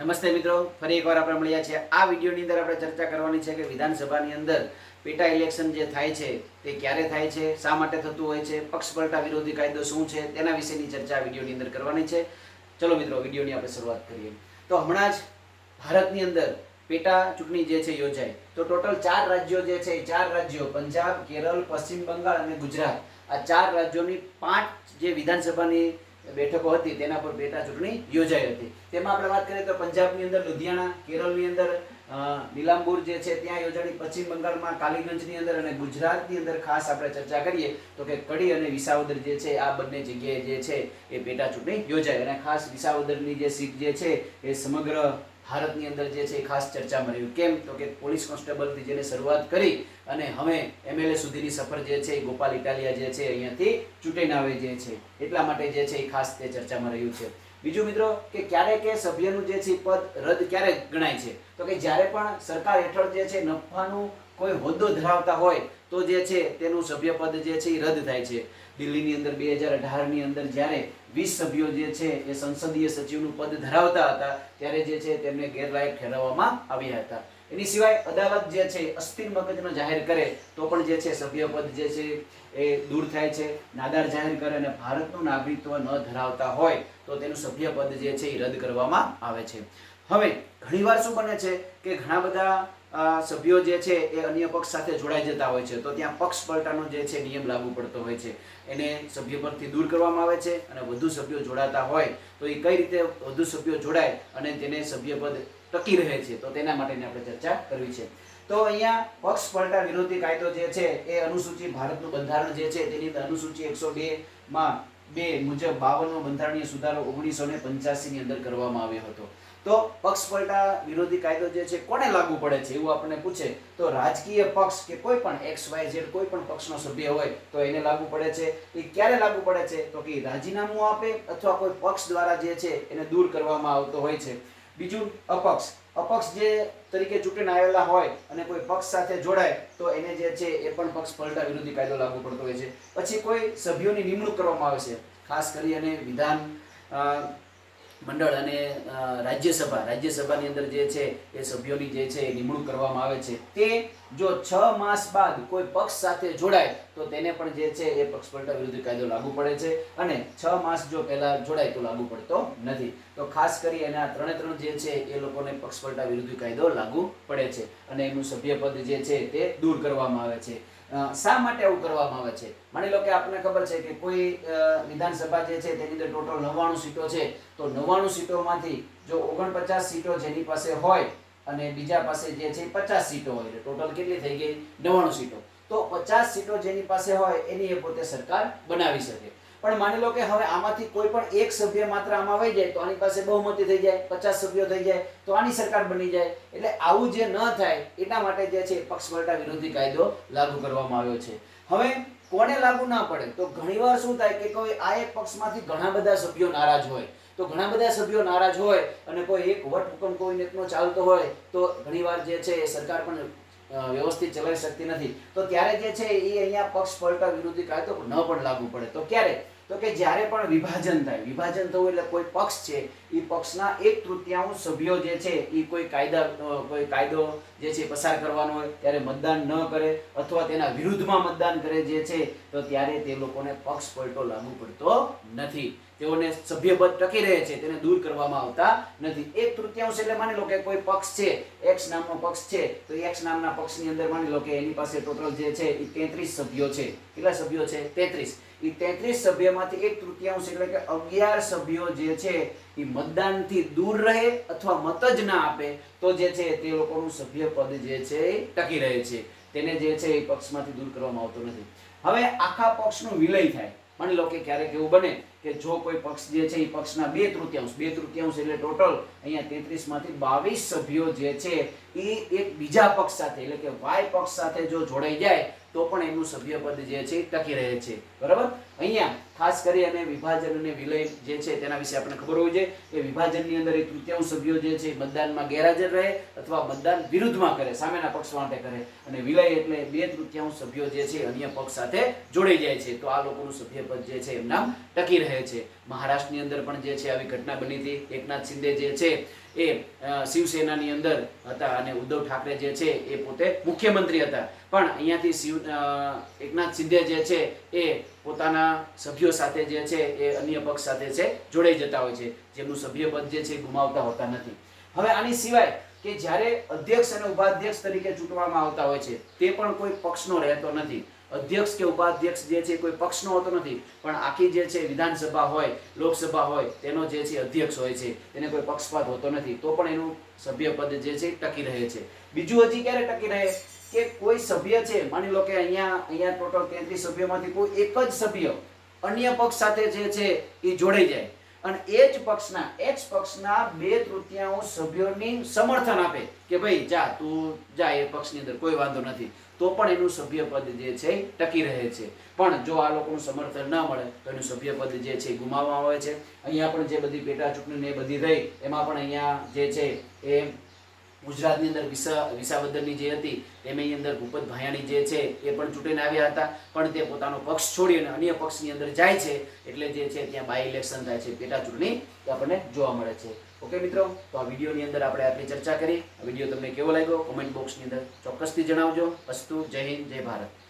નમસ્તે મિત્રો, ફરી એકવાર આપણે મળ્યા છીએ. આ વિડીયોની અંદર આપણે ચર્ચા કરવાની છે કે વિધાનસભાની અંદર પેટા ઇલેક્શન જે થાય છે, તે ક્યારે થાય છે, શા માટે થતું હોય છે પક્ષ પલટા વિરોધી કાયદો શું છે, તેના વિશેની ચર્ચા આ વિડીયોની અંદર કરવાની છે. ચલો મિત્રો, વિડીયોની આપણે શરૂઆત કરીએ. તો હમણાં જ ભારતની અંદર પેટા ચૂંટણી જે છે યોજાઈ. તો ટોટલ ચાર રાજ્યો જે છે ચાર રાજ્યો, પંજાબ, કેરળ, પશ્ચિમ બંગાળ અને ગુજરાત, આ ચાર રાજ્યોની પાંચ જે વિધાનસભાની બેઠકો હતી, તેના પર પેટા ચૂંટણી યોજાઈ હતી. તેમાં આપણે વાત કરીએ તો પંજાબની અંદર લુધિયાણા, કેરળની અંદર નીલાંબુર જે છે, ત્યાં યોજાણી પશ્ચિમ બંગાળમાં કાલીગંજની અંદર અને ગુજરાતની અંદર ખાસ આપણે ચર્ચા કરીએ તો કે કડી અને વિસાવદર જે છે, આ બંને જગ્યાએ જે છે, એ પેટા ચૂંટણી યોજાઈ. અને ખાસ વિસાવદરની જે સીટ જે છે, એ સમગ્ર ભારતની અંદર જે છે ખાસ ચર્ચામાં રહ્યું. કેમ? તો કે પોલીસ કોન્સ્ટેબલથી જેને શરૂઆત કરી અને હવે એમએલએ સુધીની સફર જે છે ગોપાલ ઇટાલિયા જે છે અહીંયાથી ચૂંટીને આવે જે છે. એટલા માટે જે છે એ ખાસ તે ચર્ચામાં રહ્યું છે. બીજું મિત્રો કે ક્યારે કે સભ્યનું જે છે પદ રદ ક્યારે ગણાય છે? તો કે જ્યારે પણ સરકાર હેઠળ જે છે નફાનું કોઈ હોદ્દો ધરાવતા હોય તો જે છે તેનું સભ્યપદ જે છે એ રદ થાય છે. દિલ્હીની અંદર બે હજાર અઢારની અંદર જ્યારે વીસ સભ્યો જે છે એ સંસદીય સચિવનું પદ ધરાવતા હતા, ત્યારે જે છે તેમને ગેરલાયક ઠેરવવામાં આવ્યા હતા. એની સિવાય અદાલત જે છે અસ્થિર મગજનો જાહેર કરે તો પણ જે છે સભ્યપદ જે છે એ દૂર થાય છે, નાદાર જાહેર કરે અને ભારતનું નાગરિકત્વ ન ધરાવતા હોય તો તેનું સભ્યપદ જે છે એ રદ કરવામાં આવે છે. હવે ઘણીવાર શું બને છે કે ઘણા બધા સભ્યો જે છે એ અન્ય પક્ષ સાથે જોડાઈ જતા હોય છે. તો ત્યાં પક્ષ પલટાનો જે છે નિયમ લાગુ પડતો હોય છે. એને સભ્ય પરથી દૂર કરવામાં આવે છે અને વધુ સભ્યો જોડાતા હોય તો એ કઈ રીતે વધુ સભ્યો જોડાય અને તેને સભ્યપદ ટકી રહે છે તો તેના માટેની આપણે ચર્ચા કરવી છે. તો અહીંયા પક્ષ પલટા વિરોધી કાયદો જે છે એ અનુસૂચિ ભારતનું બંધારણ જે છે તેની અંદર અનુસૂચિ એકસો બે માં બે મુજબ બાવનમો બંધારણીય સુધારો ઓગણીસો ને પંચ્યાસી ની અંદર કરવામાં આવ્યો હતો. તો પક્ષ પલટા વિરોધી કાયદો જે છે, કોને લાગુ પડે છે એવું આપણને પૂછે, તો રાજકીય પક્ષ કે કોઈ પણ એક્સ વાય ઝેડ, કોઈ પણ પક્ષનો સભ્ય હોય, તો એને લાગુ પડે છે. એ ક્યારે લાગુ પડે છે? તો કે રાજીનામું આપે અથવા કોઈ પક્ષ દ્વારા જે છે, એને દૂર કરવામાં આવતો હોય છે. બીજું, અપક્ષ. અપક્ષ જે તરીકે ચૂંટીને આવેલા હોય અને કોઈ પક્ષ સાથે જોડાય, તો એને જે છે, એ પણ પક્ષ પલટા વિરોધી કાયદો લાગુ પડતો હોય છે. પછી કોઈ સભ્યોની નિમણૂક કરવામાં આવે છે. ખાસ કરી અને વિધાન મંડળ અને રાજ્યસભા. રાજ્યસભાની અંદર જે છે, એ સભ્યોની જે છે, એ નિમણૂક કરવામાં આવે છે. તે જો છ માસ બાદ કોઈ પક્ષ સાથે જોડાય, તો તેને પણ જે છે, એ પક્ષ પલટા વિરોધી કાયદો લાગુ પડે છે. અને છ માસ જો પહેલા જોડાય, તો લાગુ પડતો નથી. તો ખાસ કરી આ ત્રણે ત્રણ જે છે, એ લોકોને પક્ષ પલટા વિરોધી કાયદો લાગુ પડે છે. અને એનું સભ્યપદ જે છે, તે દૂર કરવામાં આવે છે. શા માટે આવું કરવામાં આવે છે? માની લો કે આપણને ખબર છે કે કોઈ વિધાનસભા જે છે તેની અંદર ટોટલ નવ્વાણું સીટો છે, તો નવ્વાણું સીટોમાંથી જો ઓગણપચાસ સીટો જેની પાસે હોય અને બીજા પાસે જે છે પચાસ સીટો હોય ટોટલ કેટલી થઈ ગઈ? નવ્વાણું સીટો. તો પચાસ સીટો જેની પાસે હોય એની એ પોતે સરકાર બનાવી શકે. પણ માની લો કે હવે આમાંથી કોઈ પણ એક સભ્ય માત્ર આમાં વહી જાય, તો આની પાસે બહુમતી થઈ જાય, પચાસ સભ્યો થઈ જાય, તો આની સરકાર બની જાય. એટલે આવું જે ન થાય એટલા માટે જે છે પક્ષ પલટા વિરોધી કાયદો લાગુ કરવામાં આવ્યો છે. હવે કોને લાગુ ના પડે, તો ઘણીવાર શું થાય કે કોઈ આ એક પક્ષમાંથી ઘણા બધા સભ્યો નારાજ હોય. તો ઘણા બધા સભ્યો નારાજ હોય અને કોઈ એક વટ હુકમ કોઈ નેતનો ચાલતો હોય, તો ઘણીવાર જે છે, એ સરકાર પણ વ્યવસ્થિત ચલાવી શકતી નથી. તો ત્યારે જે છે એ અહીંયા પક્ષ પલટા વિરોધી કાયદો ન પણ લાગુ પડે. તો ક્યારે? તો કે જ્યારે પણ વિભાજન થાય, વિભાજન થવું એટલે કોઈ પક્ષ છે, એ પક્ષના એક તૃતીયાંશ સભ્યો જે છે એ કોઈ કાયદા કોઈ કાયદો જે છે પસાર કરવાનો હોય, ત્યારે મતદાન ન કરે અથવા તેના વિરુદ્ધમાં મતદાન કરે જે છે, તો ત્યારે તે લોકોને પક્ષ પલટો લાગુ પડતો નથી. તેઓને સભ્યપદ ટકી રહે છે, તેને દૂર કરવામાં આવતા નથી. એક તૃતીયાંશ એટલે માની લો કે કોઈ પક્ષ છે એક્સ નામનો પક્ષ છે, તો એક્સ નામના પક્ષની અંદર માની લો કે એની પાસે ટોટલ જે છે, એ તેત્રીસ સભ્યો છે. કેટલા સભ્યો છે? તેત્રીસ. એ તેત્રીસ સભ્યમાંથી એક તૃતીયાંશ એટલે કે અગિયાર સભ્યો જે છે, એ મતદાનથી દૂર રહે અથવા મત જ ના આપે, તો જે છે, તે લોકોનું સભ્યપદ જે છે, એ ટકી રહે છે. તેને જે છે, એ પક્ષમાંથી દૂર કરવામાં આવતો નથી. હવે આખા પક્ષનું વિલય થાય. માની લો કે ક્યારેક એવું બને કે જો કોઈ પક્ષ જે છે એ પક્ષના બે તૃતીયાંશ બે તૃતીયાંશ એટલે ટોટલ અહીંયા તેત્રીસમાંથી બાવીસ સભ્યો જે છે એ એક બીજા પક્ષ સાથે, એટલે કે વાય પક્ષ સાથે જો જોડાઈ જાય તો પણ એનું સભ્યપદ જે છે ટકી રહે છે. બરાબર? અહીંયા ખાસ કરી અને વિભાજન અને વિલય જે છે તેના વિશે આપણે ખબર હોવી જોઈએ. કે વિભાજનની અંદર એક તૃતીયાંશ સભ્યો જે છે એ મતદાનમાં ગેરહાજર રહે અથવા મતદાન વિરુદ્ધમાં કરે, સામેના પક્ષ માટે કરે. અને વિલય એટલે બે તૃતીયાંશ સભ્યો જે છે અન્ય પક્ષ સાથે જોડાઈ જાય છે. તો આ લોકોનું સભ્યપદ જે છે એમના ટકી રહે છે. મહારાષ્ટ્રની અંદર પણ જે છે આવી ઘટના બની હતી. એકનાથ શિંદે જે છે એ શિવસેનાની અંદર હતા અને ઉદ્ધવ ઠાકરે જે છે એ પોતે મુખ્યમંત્રી હતા. પણ અહીંયાથી શિવ એકનાથ શિંદે જે છે એ પોતાના સભ્યો સાથે જે છે એ અન્ય પક્ષ સાથે છે, જોડાઈ જતા હોય છે. જેમનું સભ્યપદ જે છે ગુમાવતા હોતા નથી. હવે આની સિવાય કે જ્યારે અધ્યક્ષ અને ઉપાધ્યક્ષ તરીકે ચૂંટવામાં આવતા હોય છે, તે પણ કોઈ પક્ષનો રહેતો નથી. અધ્યક્ષ કે ઉપાધ્યક્ષ જે છે કોઈ પક્ષનો હોતો નથી, પણ આખી જે છે વિધાનસભા હોય, લોકસભા હોય, તેનો જે છે અધ્યક્ષ હોય છે, તેને કોઈ પક્ષપાત હોતો નથી. તો પણ એનું સભ્યપદ જે છે ટકી રહે છે. બીજું હજી ક્યારે ટકી રહે? કે કોઈ સભ્ય છે, માની લો કે અહીંયા અહીંયા ટોટલ તેત્રીસ સભ્યોમાંથી કોઈ એક જ સભ્ય અન્ય પક્ષ સાથે જે છે એ જોડાઈ જાય. અને એ જ પક્ષના એક્સ પક્ષના બે તૃતીયાંશ સભ્યોની સમર્થન આપે કે ભાઈ જા, તું જા એ પક્ષની અંદર, કોઈ વાંધો નથી. તો પણ એનું સભ્યપદ જે છે ટકી રહે છે. પણ જો આ લોકોનું સમર્થન ન મળે, તો એનું સભ્યપદ જે છે ગુમાવવામાં આવે છે. અહીંયા પણ જે બધી પેટા ચૂંટણી ને બધી રહી, એમાં પણ અહીંયા જે છે એ ગુજરાતની અંદર વિસા, વિસાવદરની જે હતી, એમની અંદર ભૂપત ભાયાણી જે છે, એ પણ ચૂંટીને આવ્યા હતા. પણ તે પોતાનો પક્ષ છોડી અને અન્ય પક્ષની અંદર જાય છે, એટલે જે છે, ત્યાં બાય ઇલેક્શન થાય છે, પેટા ચૂંટણી આપણને જોવા મળે છે. ઓકે મિત્રો, તો આ વિડીયોની અંદર આપણે આટલી ચર્ચા કરી. વીડિયો તમને કેવો લાગ્યો? કોમેન્ટ બોક્સની અંદર ચોક્કસથી જણાવજો. અસ્તુ, જય હિન્દ, જય ભારત.